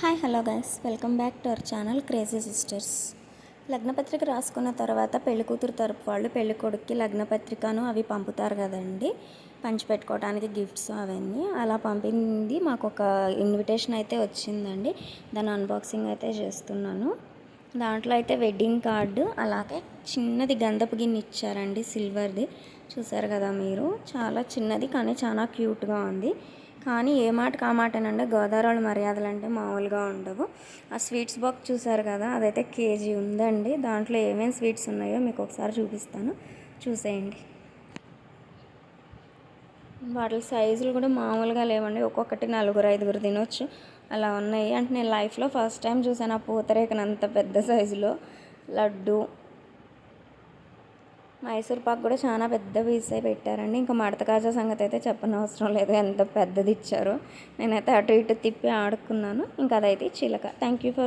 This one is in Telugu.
Hi hello guys. Welcome back to our channel crazy sisters. లగ్నపత్రిక రాసుకున్న తర్వాత పెళ్ళి కూతురు తరపు వాళ్ళు పెళ్ళి కొడుక్కి లగ్నపత్రికను అవి పంపుతారు కదండి. పంచిపెట్టుకోవడానికి గిఫ్ట్స్ అవన్నీ అలా పంపింది. మాకు ఒక ఇన్విటేషన్ అయితే వచ్చిందండి. దాని అన్బాక్సింగ్ అయితే చేస్తున్నాను. దాంట్లో అయితే వెడ్డింగ్ కార్డు అలాగే చిన్నది గంధపు గిన్నె ఇచ్చారండి సిల్వర్ది చూసారు కదా మీరు? చాలా చిన్నది కానీ చాలా క్యూట్గా ఉంది. కానీ ఏ మాట ఆ గోదావరి మర్యాదలు అంటే మామూలుగా ఉండవు. ఆ స్వీట్స్ బాక్స్ చూసారు కదా అదైతే కేజీ ఉందండి. దాంట్లో ఏమేమి స్వీట్స్ ఉన్నాయో మీకు ఒకసారి చూపిస్తాను. చూసేయండి. వాటి సైజులు కూడా మామూలుగా లేవండి. ఒక్కొక్కటి నలుగురు ఐదుగురు తినొచ్చు. అలా ఉన్నాయి. అంటే నేను లైఫ్లో ఫస్ట్ టైం చూసాను ఆ పూతరేకను అంత పెద్ద సైజులో. లడ్డు మైసూర్ పాక్ కూడా చాలా పెద్ద పీసే పెట్టారండి. ఇంకా మడత కాజా సంగతి అయితే చెప్పనవసరం లేదు. ఎంత పెద్దది ఇచ్చారో. నేనైతే అటు ఇటు తిప్పి ఆడుకున్నాను. ఇంకా అదైతే చిలక. Thank you for